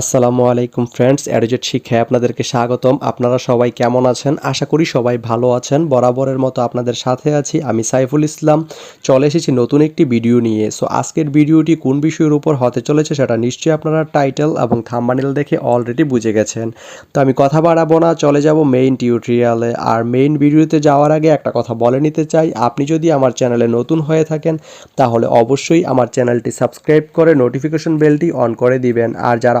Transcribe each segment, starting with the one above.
আসসালামু আলাইকুম ফ্রেন্ডস অ্যাডোজেট শিক্ষায় আপনাদেরকে স্বাগতম। আপনারা সবাই কেমন আছেন? আশা করি সবাই ভালো আছেন। বরাবরের মতো আপনাদের সাথে আছি আমি সাইফুল ইসলাম। চলে এসেছি নতুন একটি ভিডিও নিয়ে। সো আজকের ভিডিওটি কোন বিষয়ের উপর হতে চলেছে সেটা নিশ্চয়ই আপনারা টাইটেল এবং থাম্বানেল দেখে অলরেডি বুঝে গেছেন। তো আমি কথা বাড়াবো না, চলে যাব মেইন টিউটোরিয়ালে আর মেইন ভিডিওতে যাওয়ার আগে একটা কথা বলে নিতে চাই। আপনি যদি আমার চ্যানেলে নতুন হয়ে থাকেন, তাহলে অবশ্যই আমার চ্যানেলটি সাবস্ক্রাইব করে নোটিফিকেশন বেলটি অন করে দিবেন। আর যারা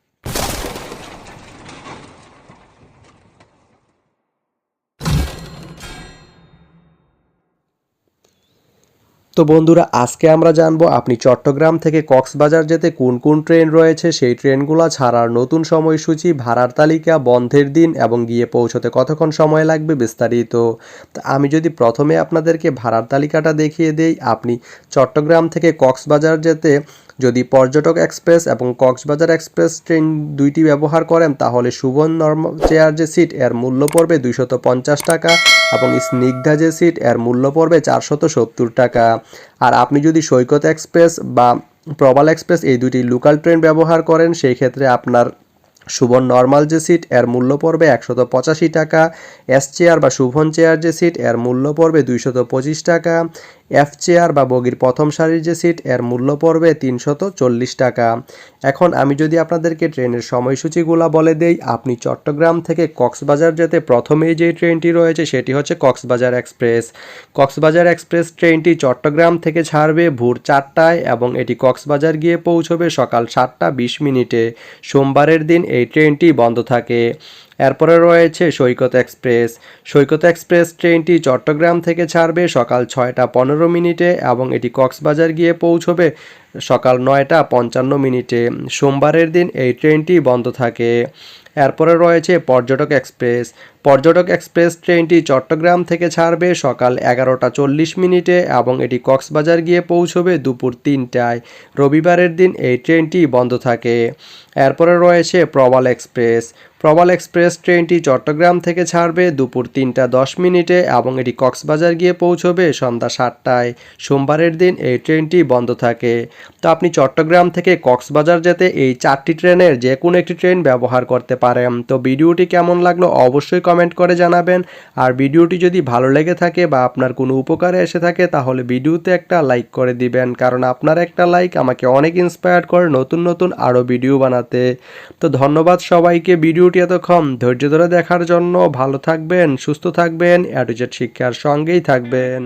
তো বন্ধুরা, আজকে আমরা জানব আপনি চট্টগ্রাম থেকে কক্সবাজার যেতে কোন কোন ট্রেন রয়েছে, সেই ট্রেনগুলো ছাড়ার নতুন সময়সূচি, ভাড়ার তালিকা, বন্ধের দিন এবং গিয়ে পৌঁছতে কতক্ষণ সময় লাগবে বিস্তারিত। আমি যদি প্রথমে আপনাদেরকে ভাড়ার তালিকাটা দেখিয়ে দেই, আপনি চট্টগ্রাম থেকে কক্সবাজার যেতে যদি পর্যটক এক্সপ্রেস এবং কক্সবাজার এক্সপ্রেস ট্রেন দুইটি ব্যবহার করেন, তাহলে সুবন নর্মাল চেয়ার যে সিট, এর মূল্য পড়বে দুইশত পঞ্চাশ টাকা। এবং স্নিগ্ধা যে সিট এর মূল্য পড়বে চারশত সত্তর টাকা। আর আপনি যদি সৈকত এক্সপ্রেস বা প্রবাল এক্সপ্রেস এই দুটি লোকাল ট্রেন ব্যবহার করেন সেই ক্ষেত্রে আপনার শুভন নর্মাল যে সিট এর মূল্য পড়বে একশত পঁচাশি টাকা। এস চেয়ার বা শুভন চেয়ার যে সিট এর মূল্য পড়বে দুইশত পঁচিশ টাকা। এফ চেয়ার বা বগির প্রথম সারির যে সিট, এর মূল্য পড়বে তিনশত চল্লিশ টাকা। এখন আমি যদি আপনাদেরকে ট্রেনের সময়সূচিগুলো বলে দেই, আপনি চট্টগ্রাম থেকে কক্সবাজার যেতে প্রথমেই যে ট্রেনটি রয়েছে, সেটি হচ্ছে কক্সবাজার এক্সপ্রেস। কক্সবাজার এক্সপ্রেস ট্রেনটি চট্টগ্রাম থেকে ছাড়বে ভোর চারটায় এবং এটি কক্সবাজার গিয়ে পৌঁছবে সকাল সাতটা বিশ মিনিটে। সোমবারের দিন এই ট্রেনটি বন্ধ থাকে। এরপরে রয়েছে সৈকত এক্সপ্রেস। সৈকত এক্সপ্রেস ট্রেনটি চট্টগ্রাম থেকে ছাড়বে সকাল ছয়টা পনেরো মিনিটে এবং এটি কক্সবাজার গিয়ে পৌঁছবে সকাল নয়টা পঞ্চান্ন মিনিটে। সোমবারের দিন এই ট্রেনটি বন্ধ থাকে। এরপরে রয়েছে পর্যটক এক্সপ্রেস। পর্যটক এক্সপ্রেস ট্রেনটি চট্টগ্রাম থেকে ছাড়বে সকাল এগারোটা চল্লিশ মিনিটে এবং এটি কক্সবাজার গিয়ে পৌঁছবে দুপুর তিনটায়। রবিবারের দিন এই ট্রেনটি বন্ধ থাকে। এরপরে রয়েছে প্রবাল এক্সপ্রেস। প্রবাল এক্সপ্রেস ট্রেনটি চট্টগ্রাম থেকে ছাড়বে দুপুর তিনটা দশ মিনিটে এবং এটি কক্সবাজার গিয়ে পৌঁছবে সন্ধ্যা সাতটায়। সোমবারের দিন এই ট্রেনটি বন্ধ থাকে। তো আপনি চট্টগ্রাম থেকে কক্সবাজার যেতে এই চারটি ট্রেনের যে কোনো একটি ট্রেন ব্যবহার করতে পারেন। তো ভিডিওটি কেমন লাগল অবশ্যই কমেন্ট করে জানাবেন। আর ভিডিওটি যদি ভালো লেগে থাকে বা আপনার কোনো উপকারে এসে থাকে, তাহলে ভিডিওতে একটা লাইক করে দিবেন, কারণ আপনার একটা লাইক আমাকে অনেক ইন্সপায়ার করে নতুন নতুন আরও ভিডিও বানাতে। তো ধন্যবাদ সবাইকে ভিডিওটি এতক্ষণ ধৈর্য ধরে দেখার জন্য। ভালো থাকবেন, সুস্থ থাকবেন অ্যাডুজেট শিক্ষার সঙ্গেই থাকবেন।